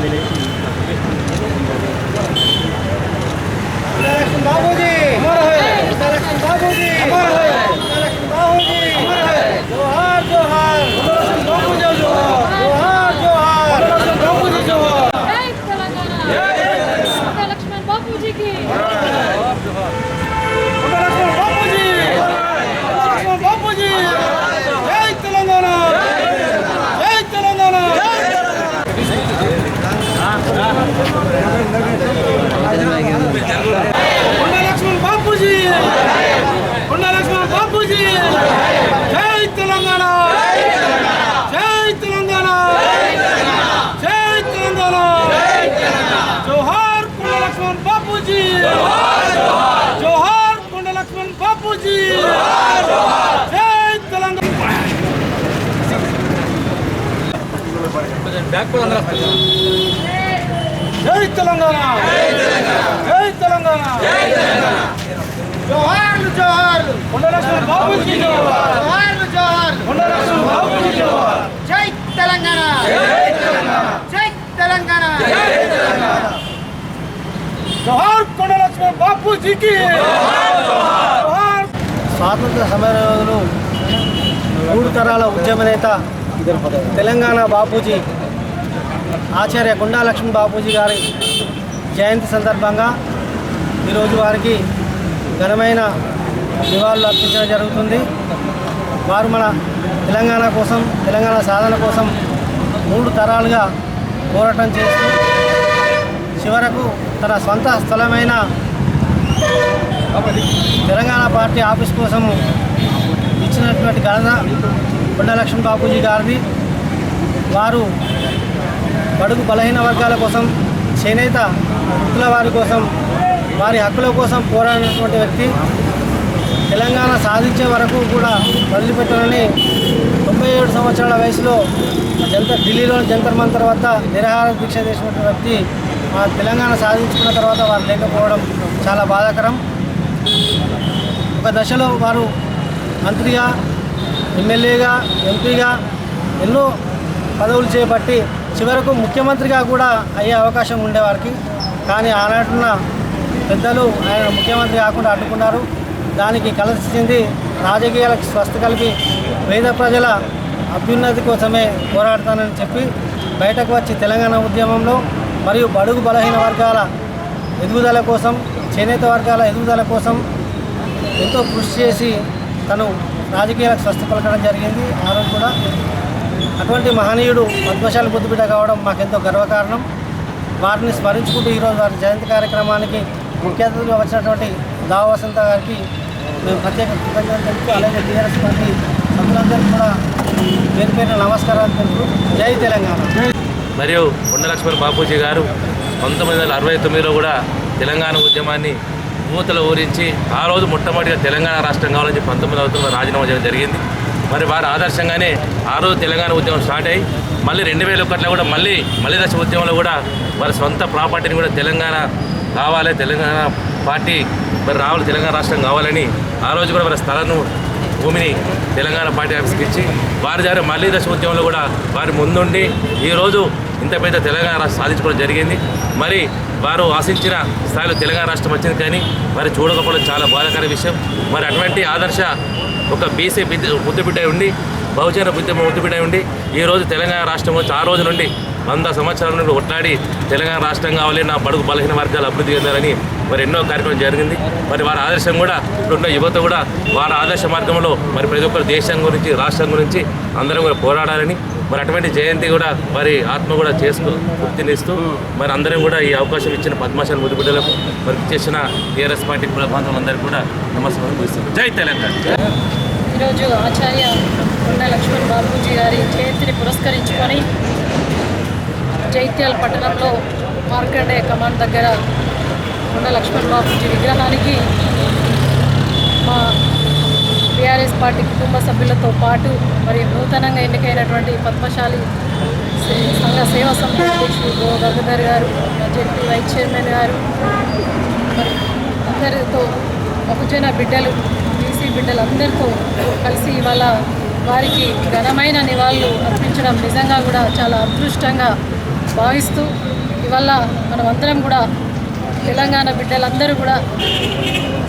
relation Gandhiji జై తెలంగాణ! జై తెలంగాణ! జై తెలంగాణ! జోహార్ కొండ లక్ష్మణ్ బాపూజీ! జోహార్ కొండ లక్ష్మణ్ బాపూజీ! జై తెలంగాణ! జై తెలంగాణ! జై తెలంగాణ! జై తెలంగాణ! జోహార్ కొండలక్ష్మణ్ బాపూజీకి స్వాతంత్ర సమరయోధులు మూడు తరాల ఉద్యమ నేత తెలంగాణ బాపూజీ ఆచార్య గుండా లక్ష్మణ్ బాపూజీ గారి జయంతి సందర్భంగా ఈరోజు వారికి ఘనమైన నివాళులు అర్పించడం జరుగుతుంది. వారు మన తెలంగాణ కోసం తెలంగాణ సాధన కోసం మూడు తరాలుగా పోరాటం చేస్తూ చివరకు తన సొంత స్థలమైన తెలంగాణ పార్టీ ఆఫీస్ కోసం ఇచ్చినటువంటి ఘనత కొండ బాబూజీ బాపూజీ గారిది. వారు బడుగు బలహీన వర్గాల కోసం చేనేత వృత్తుల వారి కోసం వారి హక్కుల కోసం పోరాడినటువంటి వ్యక్తి. తెలంగాణ సాధించే వరకు కూడా వదిలిపెట్టాలని తొంభై ఏడు సంవత్సరాల వయసులో జంతర్ ఢిల్లీలో జంతర్ మంతర్ వద్ద నిరాహార దీక్ష చేసినటువంటి వ్యక్తి మా తెలంగాణ సాధించుకున్న తర్వాత వారు లేకపోవడం చాలా బాధాకరం. ఒక దశలో వారు మంత్రిగా ఎమ్మెల్యేగా ఎంపీగా ఎన్నో పదవులు చేపట్టి చివరకు ముఖ్యమంత్రిగా కూడా అయ్యే అవకాశం ఉండేవారికి. కానీ ఆనాటున్న పెద్దలు ఆయన ముఖ్యమంత్రి కాకుండా అడ్డుకున్నారు. దానికి కలిసి చెంది రాజకీయాలకు స్వస్థ కలిపి పేద ప్రజల అభ్యున్నతి కోసమే పోరాడతానని చెప్పి బయటకు వచ్చి తెలంగాణ ఉద్యమంలో మరియు బడుగు బలహీన వర్గాల ఎదుగుదల కోసం చేనేత వర్గాల ఎదుగుదల కోసం ఎంతో కృషి చేసి తను రాజకీయాలకు స్వస్థ పలకడం జరిగింది. ఆ రోజు కూడా అటువంటి మహనీయుడు పద్మశాలి బుద్ధిబిడ్డ కావడం మాకెంతో గర్వకారణం. వారిని స్మరించుకుంటూ ఈరోజు వారి జయంతి కార్యక్రమానికి ముఖ్య అతిథిగా వచ్చినటువంటి దావ వసంత గారికి మేము ప్రత్యేక కృతజ్ఞతలు తెలుపుతూ అలాగే టీఆర్ఎస్ పార్టీ సభ్యులందరికీ కూడా పేరు పేరు నమస్కారాలు తెలుపు జై తెలంగాణ. మరియు కొండలక్ష్మణ్ బాపూజీ గారు పంతొమ్మిది వందల అరవై తొమ్మిదిలో కూడా తెలంగాణ ఉద్యమాన్ని మూతలు ఊరించి ఆ రోజు మొట్టమొదటిగా తెలంగాణ రాష్ట్రం కావాలని చెప్పి పంతొమ్మిది అవుతున్న రాజీనామా చేయడం జరిగింది. మరి వారి ఆదర్శంగానే ఆ రోజు తెలంగాణ ఉద్యమం స్టార్ట్ అయ్యి మళ్ళీ రెండు వేల ఒకటిలో కూడా మళ్ళీ మళ్ళీ దశ ఉద్యమంలో కూడా వారి సొంత ప్రాపర్టీని కూడా తెలంగాణ కావాలి తెలంగాణ పార్టీ మరి రావాలి తెలంగాణ రాష్ట్రం కావాలని ఆ రోజు కూడా వారి స్థలను భూమిని తెలంగాణ పార్టీ ఆఫీస్కి ఇచ్చి వారి ద్వారా మళ్ళీ దశ ఉద్యమంలో కూడా వారి ముందుండి ఈరోజు ఇంత పెద్ద తెలంగాణ రాష్ట్రం సాధించుకోవడం జరిగింది. మరి వారు ఆశించిన స్థాయిలో తెలంగాణ రాష్ట్రం వచ్చింది కానీ మరి చూడకపోవడం చాలా బాధాకర విషయం. మరి అటువంటి ఆదర్శ ఒక బీసీ బిడ్డ ముద్దుబిడ్డ ఉండి బహుజన బుద్ధి ముద్దుబిడ్డ ఉండి ఈరోజు తెలంగాణ రాష్ట్రం వచ్చి ఆ రోజు నుండి వంద సంవత్సరాల నుండి కొట్లాడి తెలంగాణ రాష్ట్రం కావాలి నా బడుగు బలహీన వర్గాలు అభివృద్ధి చెందాలని మరి ఎన్నో కార్యక్రమం జరిగింది. మరి వారి ఆదర్శం కూడా ఇప్పుడున్న యువత కూడా వారి ఆదర్శ మార్గంలో మరి ప్రతి ఒక్కరు దేశం గురించి రాష్ట్రం గురించి అందరం కూడా పోరాడాలని మరి అటువంటి జయంతి కూడా వారి ఆత్మ కూడా చేసుకు గుర్తినిస్తూ మరి అందరం కూడా ఈ అవకాశం ఇచ్చిన పద్మాశాల ముదిబిడ్డలకు మరి చేసిన టీఆర్ఎస్ పార్టీ కులబాంధవులందరికీ కూడా నమస్కారం ముగిస్తున్నాను. జై తెలంగాణ. ఈరోజు ఆచార్య కొండ లక్ష్మణ్ బాబూజీ గారి జయంతిని పురస్కరించుకొని జైత్యాల పట్టణంలో మార్కండే కమాండ్ దగ్గర కొండ లక్ష్మణ్ బాబూజీ విగ్రహానికి మా టీఆర్ఎస్ పార్టీ కుటుంబ సభ్యులతో పాటు మరియు నూతనంగా ఎన్నికైనటువంటి పద్మశాలి సంఘ సేవా సంస్థ అధ్యక్షుడు గో గంగాధర్ గారు జెడ్పీ వైస్ చైర్మన్ గారు మరి అందరితో బహుజన బిడ్డలు బీసీ బిడ్డలు అందరితో కలిసి ఇవాళ వారికి ఘనమైన నివాళులు అర్పించడం నిజంగా కూడా చాలా అదృష్టంగా భావిస్తూ ఇవాళ మనమందరం కూడా తెలంగాణ బిడ్డలందరూ కూడా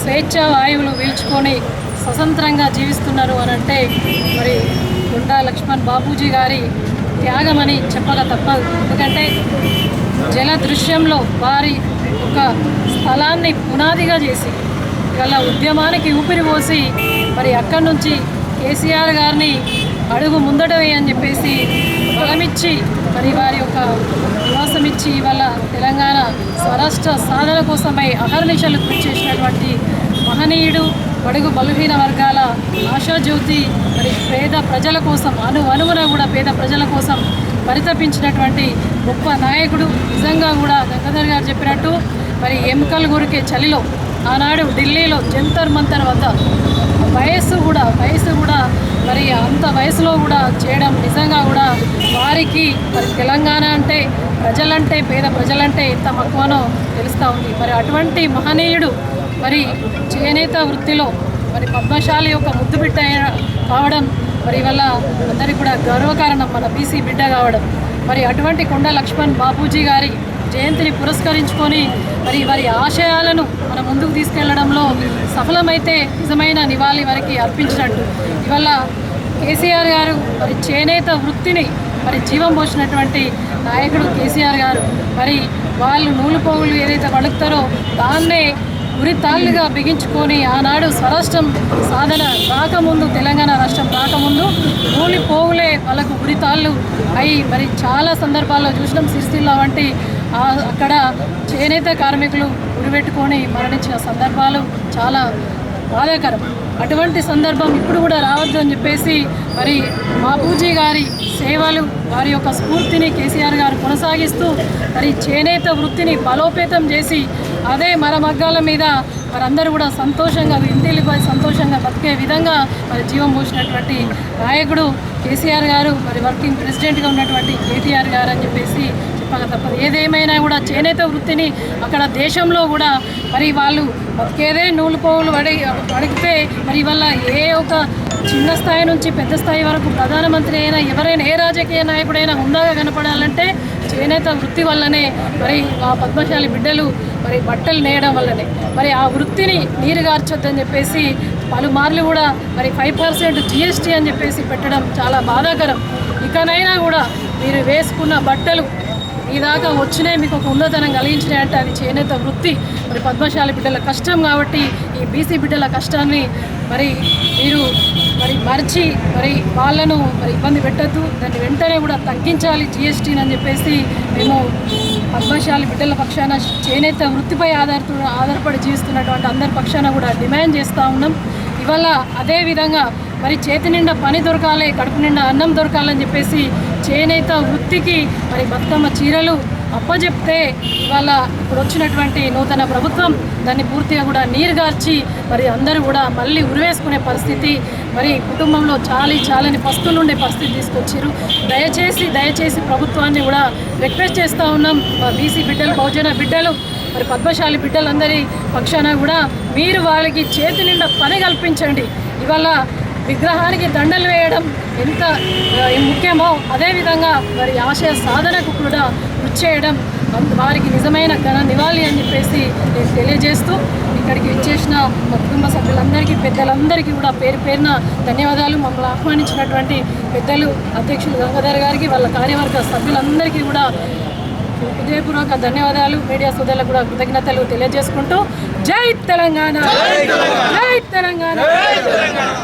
స్వేచ్ఛ వాయువులు పీల్చుకొని స్వతంత్రంగా జీవిస్తున్నారు అని అంటే మరి గుండా లక్ష్మణ్ బాబూజీ గారి త్యాగమని చెప్పక తప్పదు. ఎందుకంటే జల దృశ్యంలో వారి ఒక స్థలాన్ని పునాదిగా చేసి ఇవాళ ఉద్యమానికి ఊపిరి పోసి మరి అక్కడి నుంచి కేసీఆర్ గారిని అడుగు ముందట వేయని చెప్పేసి బలమిచ్చి మరి వారి యొక్క నివాసం ఇచ్చి ఇవాళ తెలంగాణ స్వరాష్ట్ర సాధన కోసమై అహర్నిశలు కృషి చేసినటువంటి మహనీయుడు బడుగు బలహీన వర్గాల ఆశాజ్యోతి మరి పేద ప్రజల కోసం అను అనువున కూడా పేద ప్రజల కోసం పరితపించినటువంటి గొప్ప నాయకుడు. నిజంగా కూడా గంగాధర్ గారు చెప్పినట్టు మరి ఎముకలు గురికే చలిలో ఆనాడు ఢిల్లీలో జంతర్ మంతర్ వద్ద వయస్సు కూడా వయసు కూడా మరి అంత వయసులో కూడా చేయడం నిజంగా కూడా వారికి మరి తెలంగాణ అంటే ప్రజలంటే పేద ప్రజలంటే ఎంత మక్కువనో తెలుస్తూ ఉంది. మరి అటువంటి మహనీయుడు మరి చేనేత వృత్తిలో మరి పద్మశాలి యొక్క ముద్దు బిడ్డ కావడం మరి వల్ల అందరికీ కూడా గర్వకారణం మన బీసీ బిడ్డ కావడం. మరి అటువంటి కొండ లక్ష్మణ్ బాపూజీ గారి జయంతిని పురస్కరించుకొని మరి వారి ఆశయాలను మన ముందుకు తీసుకెళ్ళడంలో సఫలమైతే నిజమైన నివాళి వారికి అర్పించినట్టు. ఇవాళ కేసీఆర్ గారు మరి చేనేత వృత్తిని మరి జీవం పోసినటువంటి నాయకుడు కేసీఆర్ గారు మరి వాళ్ళు నూలు పోగులు ఏదైతే వడుకుతారో దాన్నే ఉరితాళ్ళుగా బిగించుకొని ఆనాడు స్వరాష్ట్రం సాధన రాకముందు తెలంగాణ రాష్ట్రం రాకముందు నూలి పోగులే వాళ్ళకు ఉరితాళ్ళు అయి మరి చాలా సందర్భాల్లో చూసినాం. సిరిసిల్ల వంటి అక్కడ చేనేత కార్మికులు ఉరిపెట్టుకొని మరణించిన సందర్భాలు చాలా బాధాకరం. అటువంటి సందర్భం ఇప్పుడు కూడా రావద్దు అని చెప్పేసి మరి బాపూజీ గారి సేవలు వారి యొక్క స్ఫూర్తిని కేసీఆర్ గారు కొనసాగిస్తూ మరి చేనేత వృత్తిని బలోపేతం చేసి అదే మరమగ్గాల మీద వారందరూ కూడా సంతోషంగా ఇంటిల్లిపై సంతోషంగా బతికే విధంగా మరి జీవం పోసినటువంటి నాయకుడు కేసీఆర్ గారు మరి వర్కింగ్ ప్రెసిడెంట్గా ఉన్నటువంటి కేటీఆర్ గారు అని చెప్పేసి చెప్పక తప్పదు. ఏదేమైనా కూడా చేనేత వృత్తిని అక్కడ దేశంలో కూడా మరి వాళ్ళు బతికేదే నూలు పోవులు పడి అడిగితే మరి వల్ల ఏ ఒక చిన్న స్థాయి నుంచి పెద్ద స్థాయి వరకు ప్రధానమంత్రి అయినా ఎవరైనా ఏ రాజకీయ నాయకుడైనా హుందాగా కనపడాలంటే చేనేత వృత్తి వల్లనే మరి ఆ పద్మశాలి బిడ్డలు మరి బట్టలు నేయడం వల్లనే. మరి ఆ వృత్తిని నీరుగార్చొద్దని చెప్పేసి పలుమార్లు కూడా మరి ఫైవ్ పర్సెంట్ జిఎస్టీ అని చెప్పేసి పెట్టడం చాలా బాధాకరం. ఇకనైనా కూడా మీరు వేసుకున్న బట్టలు ఈ వచ్చినాయి మీకు ఒక ఉన్నతనం కలిగించినాయి అంటే అది చేనేత వృత్తి. మరి పద్మశాలి బిడ్డల కష్టం కాబట్టి ఈ బీసీ బిడ్డల కష్టాన్ని మరి మీరు మరి మర్చి మరి వాళ్ళను మరి ఇబ్బంది పెట్టద్దు. దాన్ని వెంటనే కూడా తగ్గించాలి జిఎస్టీని అని చెప్పేసి మేము పద్మశాలి బిడ్డల పక్షాన చేనేత వృత్తిపై ఆధారిత ఆధారపడి జీవిస్తున్నటువంటి అందరి పక్షాన కూడా డిమాండ్ చేస్తూ ఉన్నాం. ఇవాళ అదేవిధంగా మరి చేతి నిండా పని దొరకాలి కడుపు నిండా అన్నం దొరకాలని చెప్పేసి చేనేత వృత్తికి మరి బతుకమ్మ చీరలు అప్పజెప్తే ఇవాళ ఇప్పుడు వచ్చినటువంటి నూతన ప్రభుత్వం దాన్ని పూర్తిగా కూడా నీరుగార్చి మరి అందరూ కూడా మళ్ళీ ఉరివేసుకునే పరిస్థితి మరి కుటుంబంలో చాలి చాలని పస్తులు ఉండే పరిస్థితి తీసుకొచ్చారు దయచేసి దయచేసి ప్రభుత్వాన్ని కూడా రిక్వెస్ట్ చేస్తూ ఉన్నాం. మా బీసీ బిడ్డలు బహుజన బిడ్డలు మరి పద్మశాలి బిడ్డలందరి పక్షాన కూడా మీరు వాళ్ళకి చేతి నిండా పని కల్పించండి. ఇవాళ విగ్రహానికి దండలు వేయడం ఎంత ముఖ్యమో అదేవిధంగా మరి ఆశయ సాధనకు కూడా కృషి చేయడం వారికి నిజమైన ఘన నివాళి అని చెప్పేసి నేను తెలియజేస్తూ ఇక్కడికి ఇచ్చేసిన మా కుటుంబ సభ్యులందరికీ పెద్దలందరికీ కూడా పేరు పేరున ధన్యవాదాలు. మమ్మల్ని ఆహ్వానించినటువంటి పెద్దలు అధ్యక్షులు గంగాధర్ గారికి వాళ్ళ కార్యవర్గ సభ్యులందరికీ కూడా హృదయపూర్వక ధన్యవాదాలు. మీడియా సోదరులకు కూడా కృతజ్ఞతలు తెలియజేసుకుంటూ జై తెలంగాణ! జై తెలంగాణ!